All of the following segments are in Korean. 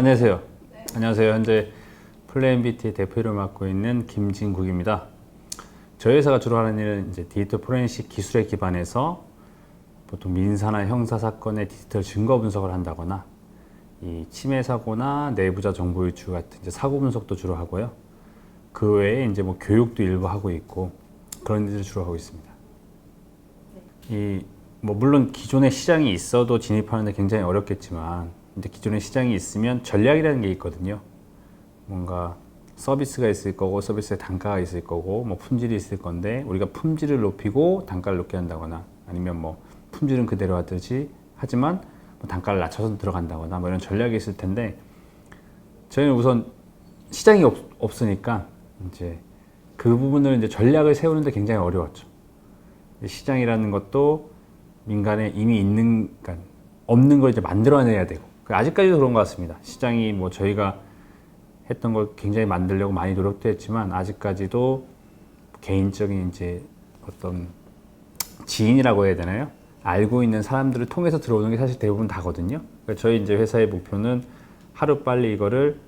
안녕하세요. 안녕하세요. 현재 플레인비티의 대표를 맡고 있는 김진국입니다. 저희 회사가 주로 하는 일은 이제 디지털 포렌식 기술에 기반해서 보통 민사나 형사 사건의 디지털 증거 분석을 한다거나 이 침해 사고나 내부자 정보 유출 같은 이제 사고 분석도 주로 하고요. 그 외에 이제 뭐 교육도 일부 하고 있고 그런 일을 주로 하고 있습니다. 이뭐 물론 기존의 시장이 있어도 진입하는데 굉장히 어렵겠지만 근데 기존의 시장이 있으면 전략이라는 게 있거든요. 뭔가 서비스가 있을 거고 서비스의 단가가 있을 거고 뭐 품질이 있을 건데 우리가 품질을 높이고 단가를 높게 한다거나 아니면 뭐 품질은 그대로 하듯이 하지만 뭐 단가를 낮춰서 들어간다거나 뭐 이런 전략이 있을 텐데 저희는 우선 시장이 없, 없으니까 이제 그 부분을 이제 전략을 세우는데 굉장히 어려웠죠. 시장이라는 것도 민간에 이미 있는, 그러니까 없는 걸 이제 만들어내야 되고 그 아직까지도 그런 것 같습니다. 시장이 뭐 저희가 했던 걸 굉장히 만들려고 많이 노력도 했지만 아직까지도 개인적인 이제 어떤 지인이라고 해야 되나요? 알고 있는 사람들을 통해서 들어오는 게 사실 대부분 다거든요. 그러니까 저희 이제 회사의 목표는 하루 빨리 이거를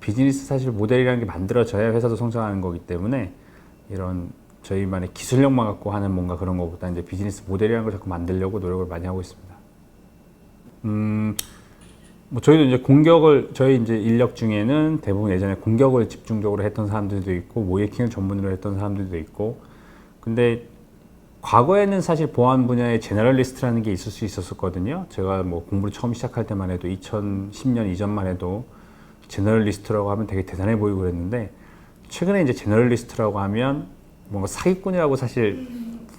비즈니스 사실 모델이라는 게 만들어져야 회사도 성장하는 거기 때문에 이런 저희만의 기술력만 갖고 하는 뭔가 그런 것보다 이제 비즈니스 모델이라는 걸 자꾸 만들려고 노력을 많이 하고 있습니다. 음, 뭐 저희도 이제 공격을 저희 이제 인력 중에는 대부분 예전에 공격을 집중적으로 했던 사람들도 있고 모해킹을 전문으로 했던 사람들도 있고 근데 과거에는 사실 보안 분야의 제너럴리스트라는 게 있을 수 있었거든요. 제가 뭐 공부를 처음 시작할 때만 해도 2010년 이전만 해도 제너럴리스트라고 하면 되게 대단해 보이고 그랬는데 최근에 이제 제너럴리스트라고 하면 뭔가 사기꾼이라고 사실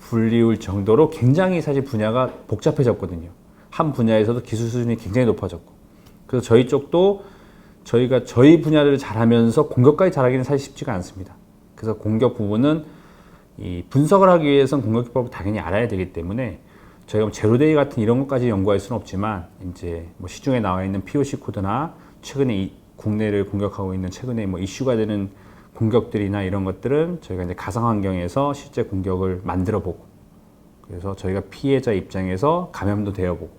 불리울 정도로 굉장히 사실 분야가 복잡해졌거든요. 한 분야에서도 기술 수준이 굉장히 높아졌고. 그래서 저희 쪽도 저희가 저희 분야를 잘하면서 공격까지 잘하기는 사실 쉽지가 않습니다. 그래서 공격 부분은 이 분석을 하기 위해서는 공격 기법을 당연히 알아야 되기 때문에 저희가 뭐 제로데이 같은 이런 것까지 연구할 수는 없지만 이제 뭐 시중에 나와 있는 POC 코드나 최근에 이 국내를 공격하고 있는 최근에 뭐 이슈가 되는 공격들이나 이런 것들은 저희가 이제 가상 환경에서 실제 공격을 만들어 보고 그래서 저희가 피해자 입장에서 감염도 되어 보고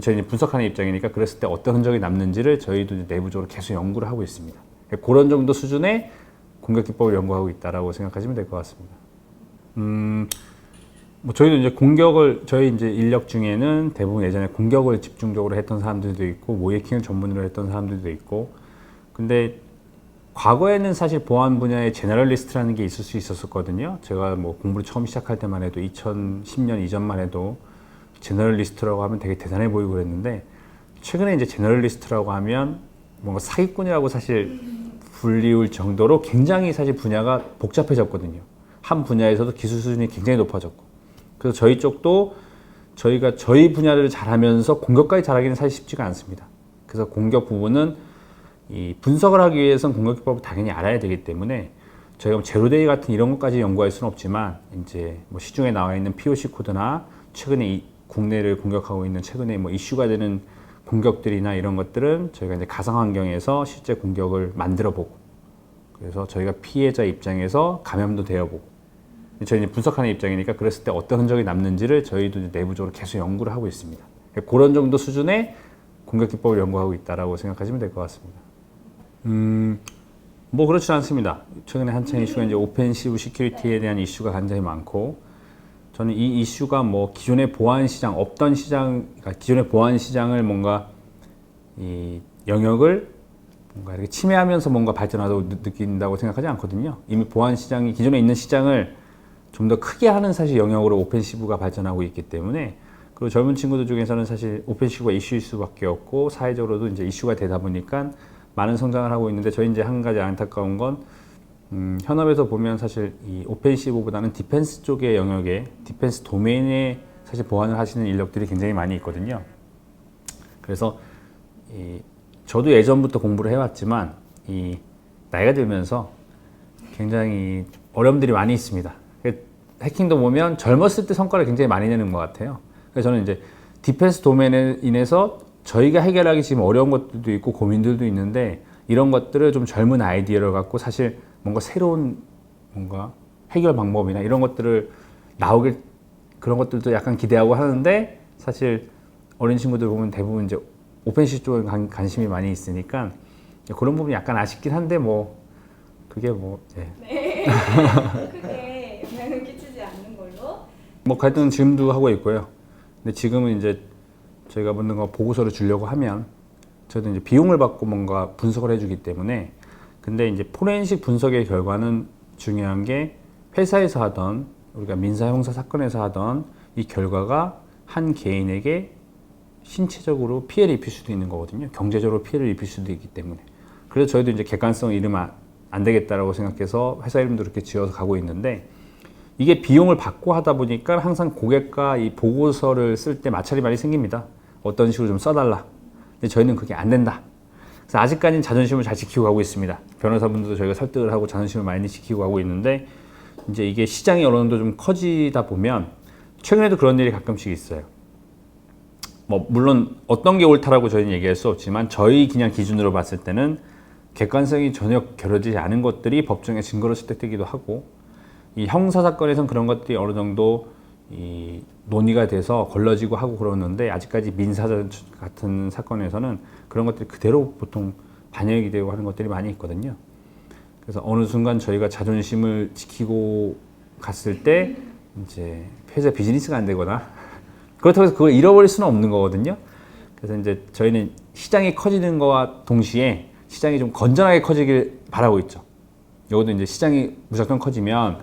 저희는 분석하는 입장이니까 그랬을 때 어떤 흔적이 남는지를 저희도 내부적으로 계속 연구를 하고 있습니다. 그런 정도 수준의 공격 기법을 연구하고 있다라고 생각하시면 될 것 같습니다. 음, 뭐 저희도 이제 공격을 저희 이제 인력 중에는 대부분 예전에 공격을 집중적으로 했던 사람들도 있고 모해킹을 전문으로 했던 사람들도 있고 근데 과거에는 사실 보안 분야의 제너럴리스트라는 게 있을 수 있었거든요. 제가 뭐 공부를 처음 시작할 때만 해도 2010년 이전만 해도 제너럴리스트라고 하면 되게 대단해 보이고 그랬는데 최근에 이제 제너럴리스트라고 하면 뭔가 사기꾼이라고 사실 불리울 정도로 굉장히 사실 분야가 복잡해졌거든요. 한 분야에서도 기술 수준이 굉장히 높아졌고 그래서 저희 쪽도 저희가 저희 분야를 잘하면서 공격까지 잘하기는 사실 쉽지가 않습니다. 그래서 공격 부분은 이 분석을 하기 위해서는 공격 기법을 당연히 알아야 되기 때문에 저희가 뭐 제로데이 같은 이런 것까지 연구할 수는 없지만 이제 뭐 시중에 나와 있는 POC 코드나 최근에 이 국내를 공격하고 있는 최근에 뭐 이슈가 되는 공격들이나 이런 것들은 저희가 이제 가상 환경에서 실제 공격을 만들어 보고 그래서 저희가 피해자 입장에서 감염도 되어 보고 저희는 분석하는 입장이니까 그랬을 때 어떤 흔적이 남는지를 저희도 내부적으로 계속 연구를 하고 있습니다. 그런 정도 수준의 공격 기법을 연구하고 있다라고 생각하시면 될 것 같습니다. 음, 뭐 그렇지 않습니다. 최근에 한창 이슈가 이제 오펜시브 시큐리티에 대한 이슈가 굉장히 많고 저는 이 이슈가 뭐 기존의 보안 시장 없던 시장, 그러니까 기존의 보안 시장을 뭔가 이 영역을 뭔가 이렇게 침해하면서 뭔가 발전하다고 느- 느낀다고 생각하지 않거든요. 이미 보안 시장이 기존에 있는 시장을 좀 더 크게 하는 사실 영역으로 오펜시브가 발전하고 있기 때문에 그리고 젊은 친구들 중에서는 사실 오펜시브가 이슈일 수밖에 없고 사회적으로도 이제 이슈가 되다 보니까 많은 성장을 하고 있는데 저희 이제 한 가지 안타까운 건 음, 현업에서 보면 사실 이 오펜시브보다는 디펜스 쪽의 영역에 디펜스 도메인에 사실 보완을 하시는 인력들이 굉장히 많이 있거든요. 그래서 이 저도 예전부터 공부를 해왔지만 이 나이가 들면서 굉장히 어려움들이 많이 있습니다. 그 해킹도 보면 젊었을 때 성과를 굉장히 많이 내는 것 같아요. 그래서 저는 이제 디펜스 도메인에 인해서 저희가 해결하기 지금 어려운 것들도 있고 고민들도 있는데 이런 것들을 좀 젊은 아이디어를 갖고 사실 뭔가 새로운 뭔가 해결 방법이나 이런 것들을 나오길 그런 것들도 약간 기대하고 하는데 사실 어린 친구들 보면 대부분 이제 오펜시 쪽에 관, 관심이 많이 있으니까 그런 부분이 약간 아쉽긴 한데 뭐 그게 뭐 예. 네. 크게 영향을 끼치지 않는 걸로. 뭐 갈등은 지금도 하고 있고요. 근데 지금은 이제 저희가 뭔가 보고서를 주려고 하면 저도 이제 비용을 받고 뭔가 분석을 해주기 때문에 근데 이제 포렌식 분석의 결과는 중요한 게 회사에서 하던 우리가 민사 형사 사건에서 하던 이 결과가 한 개인에게 신체적으로 피해를 입힐 수도 있는 거거든요. 경제적으로 피해를 입힐 수도 있기 때문에. 그래서 저희도 이제 객관성 이름은 안 되겠다라고 생각해서 회사 이름도 그렇게 지어서 가고 있는데 이게 비용을 받고 하다 보니까 항상 고객과 이 보고서를 쓸 때 마찰이 많이 생깁니다. 어떤 식으로 좀 써달라. 근데 저희는 그게 안 된다. 그래서 아직까지는 자존심을 잘 지키고 가고 있습니다. 변호사분들도 저희가 설득을 하고 자존심을 많이 지키고 가고 있는데 이제 이게 어느 정도 좀 커지다 보면 최근에도 그런 일이 가끔씩 있어요. 뭐 물론 어떤 게 옳다라고 저희는 얘기할 수 없지만 저희 그냥 기준으로 봤을 때는 객관성이 전혀 겨루지 않은 것들이 법정에 증거로 채택되기도 하고 이 형사 사건에선 그런 것들이 어느 정도 이 논의가 돼서 걸러지고 하고 그러는데 아직까지 민사 같은 사건에서는 그런 것들이 그대로 보통 반영이 되고 하는 것들이 많이 있거든요. 그래서 어느 순간 저희가 자존심을 지키고 갔을 때 이제 회사 비즈니스가 안 되거나 그렇다고 해서 그걸 잃어버릴 수는 없는 거거든요. 그래서 이제 저희는 시장이 커지는 거와 동시에 시장이 좀 건전하게 커지길 바라고 있죠. 이것도 이제 시장이 무작정 커지면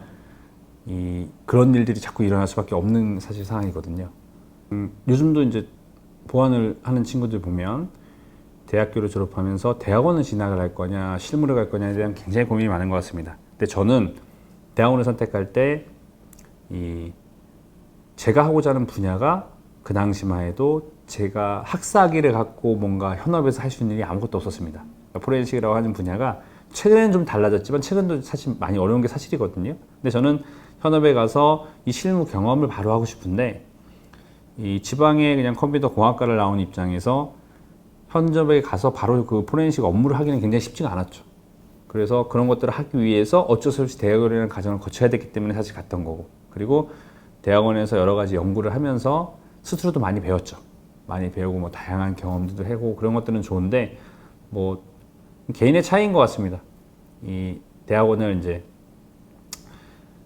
이 그런 일들이 자꾸 일어날 수밖에 없는 사실 상황이거든요. 음, 요즘도 이제 보안을 하는 친구들 보면 대학교를 졸업하면서 대학원을 진학을 할 거냐 실무를 갈 거냐에 대한 굉장히 고민이 많은 것 같습니다. 근데 저는 대학원을 선택할 때 이 제가 하고자 하는 분야가 그 당시만 해도 제가 학사학위를 갖고 뭔가 현업에서 할 수 있는 일이 아무것도 없었습니다. 포렌식이라고 하는 분야가 최근에는 좀 달라졌지만 최근도 사실 많이 어려운 게 사실이거든요. 근데 저는 현업에 가서 이 실무 경험을 바로 하고 싶은데 이 지방에 그냥 컴퓨터 공학과를 나온 입장에서 현업에 가서 바로 그 포렌식 업무를 하기는 굉장히 쉽지가 않았죠. 그래서 그런 것들을 하기 위해서 어쩔 수 없이 대학원이라는 과정을 거쳐야 됐기 때문에 사실 갔던 거고 그리고 대학원에서 여러 가지 연구를 하면서 스스로도 많이 배웠죠. 많이 배우고 뭐 다양한 경험들도 하고 그런 것들은 좋은데 뭐 개인의 차이인 것 같습니다. 이 대학원을 이제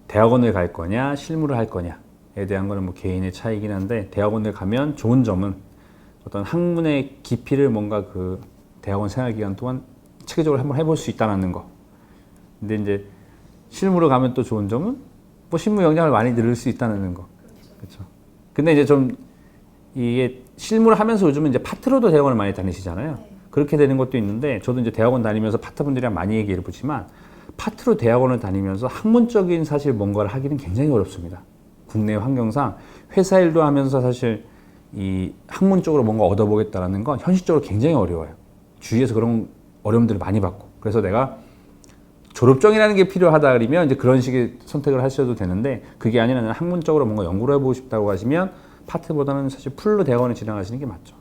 대학원을 갈 거냐 실무를 할 거냐에 대한 거는 뭐 개인의 차이긴 한데 대학원을 가면 좋은 점은 어떤 학문의 깊이를 뭔가 그 대학원 생활 기간 동안 체계적으로 한번 해볼 수 있다는 거. 근데 이제 실무를 가면 또 좋은 점은 뭐 실무 역량을 많이 늘릴 수 있다는 거. 그렇죠. 근데 이제 좀 이게 실무를 하면서 요즘은 이제 파트로도 대학원을 많이 다니시잖아요. 그렇게 되는 것도 있는데 저도 이제 대학원 다니면서 파트분들이랑 많이 얘기를 보지만 파트로 대학원을 다니면서 학문적인 사실 뭔가를 하기는 굉장히 어렵습니다. 국내 환경상 회사 일도 하면서 사실 이 학문 쪽으로 뭔가 얻어보겠다라는 건 현실적으로 굉장히 어려워요. 주위에서 그런 어려움들을 많이 받고 그래서 내가 졸업증이라는 게 필요하다 그러면 이제 그런 식의 선택을 하셔도 되는데 그게 아니라 학문적으로 뭔가 연구를 해보고 싶다고 하시면 파트보다는 사실 풀로 대학원을 진행하시는 게 맞죠.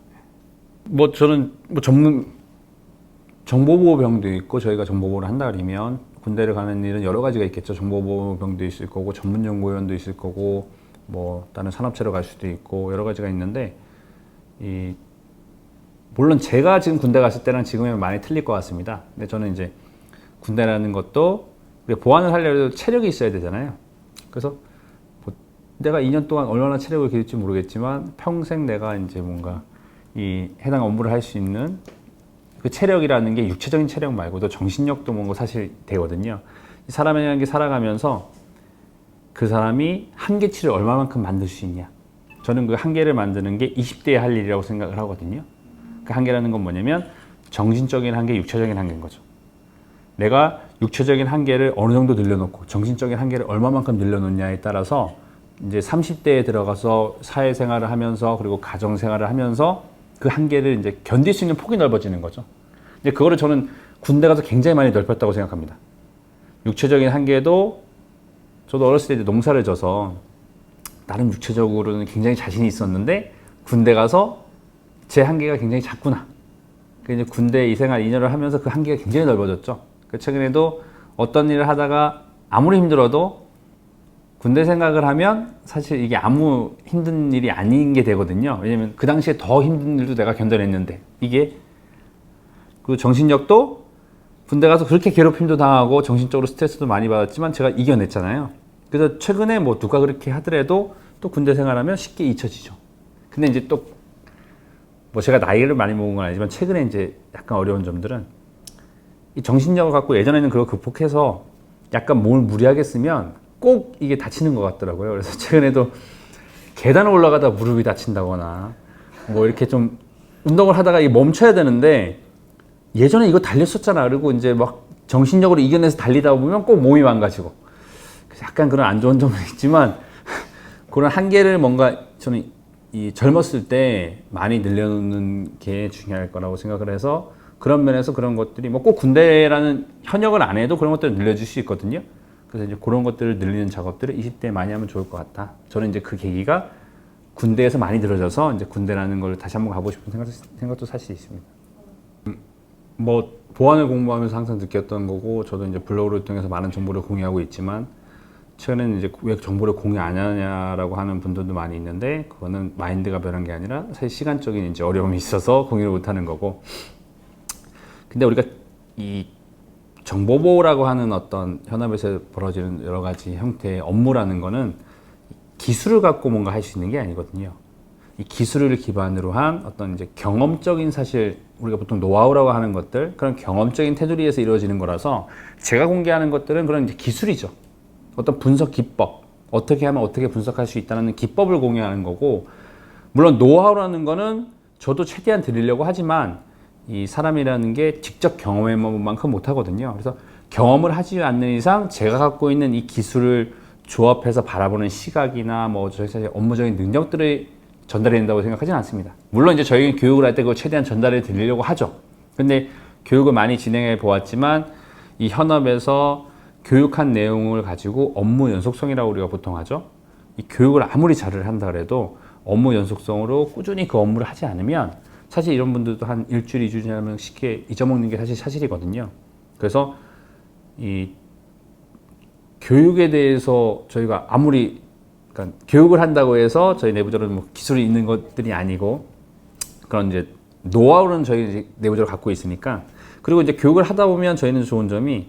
뭐 저는 뭐 전문 정보보호병도 있고 저희가 정보보호를 한다 그러면 군대를 가는 일은 여러 가지가 있겠죠. 정보보호병도 있을 거고 전문 연구원도 있을 거고 뭐 다른 산업체로 갈 수도 있고 여러 가지가 있는데 이 물론 제가 지금 군대 갔을 때랑 지금이랑 많이 틀릴 것 같습니다. 근데 저는 이제 군대라는 것도 보완을 하려면 체력이 있어야 되잖아요. 그래서 뭐 내가 2년 동안 얼마나 체력을 기를지 모르겠지만 평생 내가 이제 뭔가 이 해당 업무를 할 수 있는 그 체력이라는 게 육체적인 체력 말고도 정신력도 뭔가 사실 되거든요. 이 사람이라는 게 살아가면서 그 사람이 한계치를 얼마만큼 만들 수 있냐. 저는 그 한계를 만드는 게 20대에 할 일이라고 생각을 하거든요. 그 한계라는 건 뭐냐면 정신적인 한계, 육체적인 한계인 거죠. 내가 육체적인 한계를 어느 정도 늘려놓고 정신적인 한계를 얼마만큼 늘려놓냐에 따라서 이제 30대에 들어가서 사회생활을 하면서 그리고 가정생활을 하면서 그 한계를 이제 견딜 수 있는 폭이 넓어지는 거죠. 이제 그거를 저는 군대 가서 굉장히 많이 넓혔다고 생각합니다. 육체적인 한계도 저도 어렸을 때 이제 농사를 져서 나름 육체적으로는 굉장히 자신이 있었는데 군대 가서 제 한계가 굉장히 작구나. 그 이제 군대 이 생활 2년을 하면서 그 한계가 굉장히 넓어졌죠. 그 최근에도 어떤 일을 하다가 아무리 힘들어도 군대 생각을 하면 사실 이게 아무 힘든 일이 아닌 게 되거든요. 왜냐면 그 당시에 더 힘든 일도 내가 견뎌냈는데 이게 그 정신력도 군대 가서 그렇게 괴롭힘도 당하고 정신적으로 스트레스도 많이 받았지만 제가 이겨냈잖아요. 그래서 최근에 뭐 누가 그렇게 하더라도 또 군대 생활하면 쉽게 잊혀지죠. 근데 이제 또 뭐 제가 나이를 많이 먹은 건 아니지만 최근에 이제 약간 어려운 점들은 이 정신력을 갖고 예전에는 그걸 극복해서 약간 몸을 무리하게 쓰면 꼭 이게 다치는 것 같더라고요. 그래서 최근에도 계단을 올라가다 무릎이 다친다거나 뭐 이렇게 좀 운동을 하다가 이 멈춰야 되는데 예전에 이거 달렸었잖아. 그리고 이제 막 정신력으로 이겨내서 달리다 보면 꼭 몸이 망가지고 약간 그런 안 좋은 점은 있지만 그런 한계를 뭔가 저는 이 젊었을 때 많이 늘려놓는 게 중요할 거라고 생각을 해서 그런 면에서 그런 것들이 뭐 꼭 군대라는 현역을 안 해도 그런 것들을 늘려줄 수 있거든요. 그래서 이제 그런 것들을 늘리는 작업들을 20대에 많이 하면 좋을 것 같다. 저는 이제 그 계기가 군대에서 많이 늘어져서 이제 군대라는 걸 다시 한번 가보고 싶은 생각, 생각도 사실 있습니다. 음, 뭐 보안을 공부하면서 항상 느꼈던 거고 저도 이제 블로그를 통해서 많은 정보를 공유하고 있지만 최근에는 이제 왜 정보를 공유 안 하냐라고 하는 분들도 많이 있는데 그거는 마인드가 변한 게 아니라 사실 시간적인 이제 어려움이 있어서 공유를 못 하는 거고 근데 우리가 이 정보보호라고 하는 어떤 현업에서 벌어지는 여러 가지 형태의 업무라는 거는 기술을 갖고 뭔가 할 수 있는 게 아니거든요. 이 기술을 기반으로 한 어떤 이제 경험적인 사실 우리가 보통 노하우라고 하는 것들 그런 경험적인 테두리에서 이루어지는 거라서 제가 공개하는 것들은 그런 이제 기술이죠. 어떤 분석 기법 어떻게 하면 어떻게 분석할 수 있다는 기법을 공유하는 거고 물론 노하우라는 거는 저도 최대한 드리려고 하지만 이 사람이라는 게 직접 경험해본 만큼 못하거든요. 그래서 경험을 하지 않는 이상 제가 갖고 있는 이 기술을 조합해서 바라보는 시각이나 뭐 저희 업무적인 능력들을 전달해 된다고 생각하지는 않습니다. 물론 이제 저희 교육을 할 때 그걸 최대한 전달해 드리려고 하죠. 근데 교육을 많이 진행해 보았지만 이 현업에서 교육한 내용을 가지고 업무 연속성이라고 우리가 보통 하죠. 이 교육을 아무리 잘을 한다 그래도 업무 연속성으로 꾸준히 그 업무를 하지 않으면 사실 이런 분들도 한 일주일, 이주일 지나면 쉽게 잊어먹는 게 사실 사실이거든요. 그래서 이 교육에 대해서 저희가 아무리 그러니까 교육을 한다고 해서 저희 내부적으로 뭐 기술이 있는 것들이 아니고 그런 이제 노하우는 저희 내부적으로 갖고 있으니까 그리고 이제 교육을 하다 보면 저희는 좋은 점이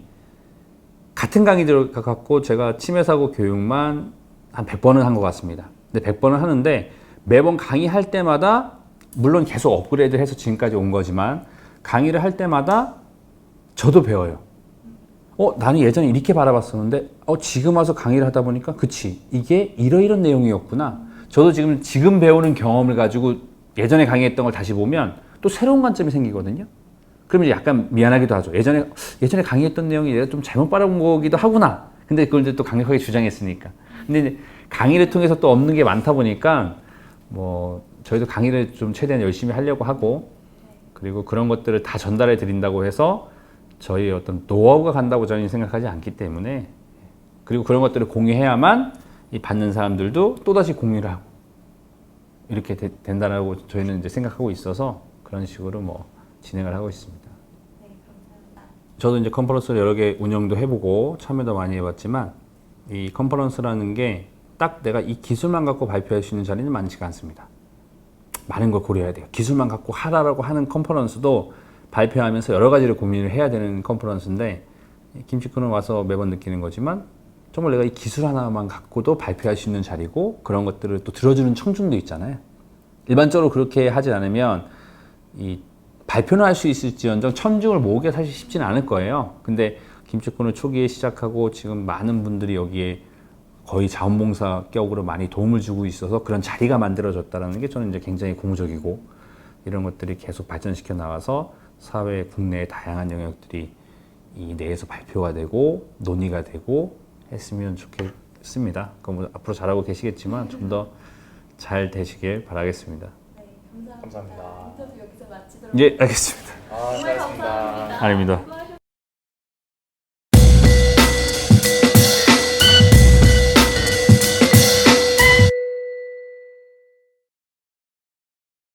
같은 강의들을 갖고 제가 치매 사고 교육만 한 100번은 한 것 같습니다. 근데 100번을 하는데 매번 강의할 때마다 물론 계속 업그레이드를 해서 지금까지 온 거지만 강의를 할 때마다 저도 배워요. 어, 나는 예전에 이렇게 바라봤었는데, 어, 지금 와서 강의를 하다 보니까, 그치, 이게 이러이런 내용이었구나. 저도 지금, 지금 배우는 경험을 가지고 예전에 강의했던 걸 다시 보면 또 새로운 관점이 생기거든요. 그러면 약간 미안하기도 하죠. 예전에, 예전에 강의했던 내용이 내가 좀 잘못 바라본 거기도 하구나. 근데 그걸 이제 또 강력하게 주장했으니까. 근데 강의를 통해서 또 없는 게 많다 보니까, 뭐, 저희도 강의를 좀 최대한 열심히 하려고 하고, 그리고 그런 것들을 다 전달해 드린다고 해서 저희 어떤 노하우가 간다고 저는 생각하지 않기 때문에 그리고 그런 것들을 공유해야만 이 받는 사람들도 또다시 공유를 하고 이렇게 되- 된다라고 저희는 이제 생각하고 있어서 그런 식으로 뭐 진행을 하고 있습니다. 네. 저도 이제 컨퍼런스를 여러 개 운영도 해보고 참여도 많이 해봤지만 이 컨퍼런스라는 게 딱 내가 이 기술만 갖고 발표할 수 있는 자리는 많지가 않습니다. 많은 걸 고려해야 돼요. 기술만 갖고 하라라고 하는 컨퍼런스도 발표하면서 여러 가지를 고민을 해야 되는 컨퍼런스인데 김치kun은 와서 매번 느끼는 거지만 정말 내가 이 기술 하나만 갖고도 발표할 수 있는 자리고 그런 것들을 또 들어주는 청중도 있잖아요. 일반적으로 그렇게 하지 않으면 이 발표는 할 수 있을지언정 천중을 모으기가 사실 쉽지는 않을 거예요. 근데 김치kun을 초기에 시작하고 지금 많은 분들이 여기에 거의 자원봉사 격으로 많이 도움을 주고 있어서 그런 자리가 만들어졌다는 게 저는 이제 굉장히 고무적이고 이런 것들이 계속 발전시켜 나가서 사회 국내의 다양한 영역들이 이 내에서 발표가 되고 논의가 되고 했으면 좋겠습니다. 그럼 뭐 앞으로 잘하고 계시겠지만 좀 더 잘 되시길 바라겠습니다. 네, 감사합니다. 감사합니다. 인터뷰 여기서 마치도록 예, 알겠습니다. 아. 감사합니다. 아닙니다.